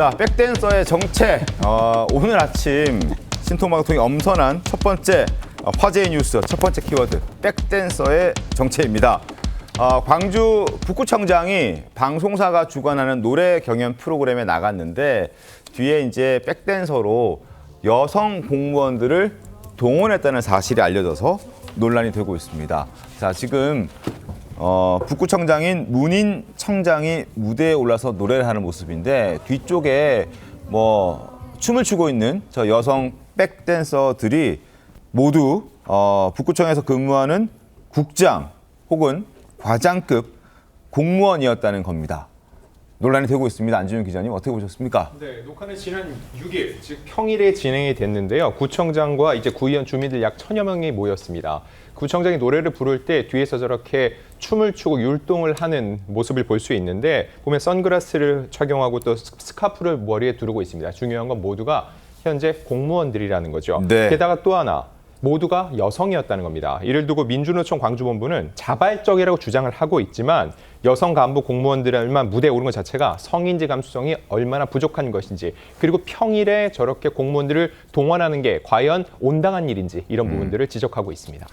자, 백댄서의 정체. 어, 오늘 아침 신통방통이 엄선한 첫 번째 어, 화제의 뉴스, 첫 번째 키워드, 백댄서의 정체입니다. 어, 광주 북구청장이 방송사가 주관하는 노래 경연 프로그램에 나갔는데 뒤에 이제 백댄서로 여성 공무원들을 동원했다는 사실이 알려져서 논란이 되고 있습니다. 자, 지금 어, 북구청장인 문인 청장이 무대에 올라서 노래를 하는 모습인데 뒤쪽에 뭐 춤을 추고 있는 저 여성 백댄서들이 모두 어, 북구청에서 근무하는 국장 혹은 과장급 공무원이었다는 겁니다. 논란이 되고 있습니다. 안지윤 기자님 어떻게 보셨습니까? 네, 녹화는 지난 6일, 즉 평일에 진행이 됐는데요. 구청장과 이제 구의원 주민들 약 천여 명이 모였습니다. 구청장이 노래를 부를 때 뒤에서 저렇게 춤을 추고 율동을 하는 모습을 볼 수 있는데 보면 선글라스를 착용하고 또 스- 스카프를 머리에 두르고 있습니다. 중요한 건 모두가 현재 공무원들이라는 거죠. 네. 게다가 또 하나 모두가 여성이었다는 겁니다. 이를 두고 민주노총 광주본부는 자발적이라고 주장을 하고 있지만 여성 간부 공무원들만 무대에 오른 것 자체가 성인지 감수성이 얼마나 부족한 것인지 그리고 평일에 저렇게 공무원들을 동원하는 게 과연 온당한 일인지 이런 부분들을 지적하고 있습니다.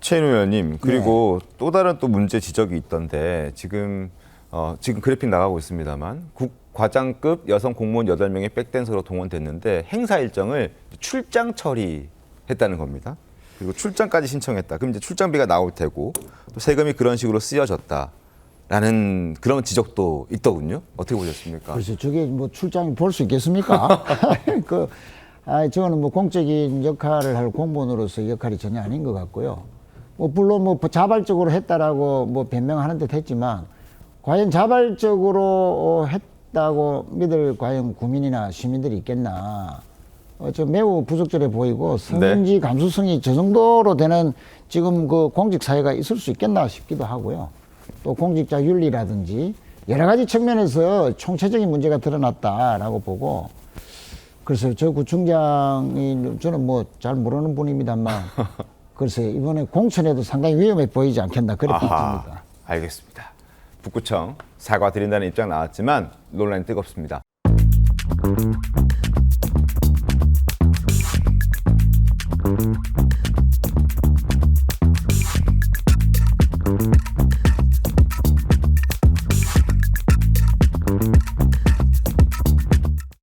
최인호 의원님 그리고 또 다른 또 문제 지적이 있던데 지금 어, 지금 그래픽 나가고 있습니다만 국 과장급 여성 공무원 여덟 명이 백댄서로 동원됐는데 행사 일정을 출장 처리 했다는 겁니다. 그리고 출장까지 신청했다. 그럼 이제 출장비가 나올 테고 또 세금이 그런 식으로 쓰여졌다 라는 그런 지적도 있더군요. 어떻게 보셨습니까? 그래서 저게 뭐 출장이 볼수 있겠습니까? 그, 아, 저거는 뭐 공적인 역할을 할 공무원으로서 역할이 전혀 아닌 것 같고요. 뭐, 물론 뭐 자발적으로 했다라고 뭐 변명하는 듯 했지만, 과연 자발적으로 어, 했다고 믿을 과연 국민이나 시민들이 있겠나. 어, 저 매우 부적절해 보이고 성인지 감수성이 저 정도로 되는 지금 그 공직 사회가 있을 수 있겠나 싶기도 하고요. 또 공직자 윤리라든지 여러 가지 측면에서 총체적인 문제가 드러났다라고 보고 그래서 저 구청장이 저는 뭐 잘 모르는 분입니다만 글쎄 이번에 공천에도 상당히 위험해 보이지 않겠나 그렇게 봅니다. 알겠습니다. 북구청 사과드린다는 입장 나왔지만 논란이 뜨겁습니다.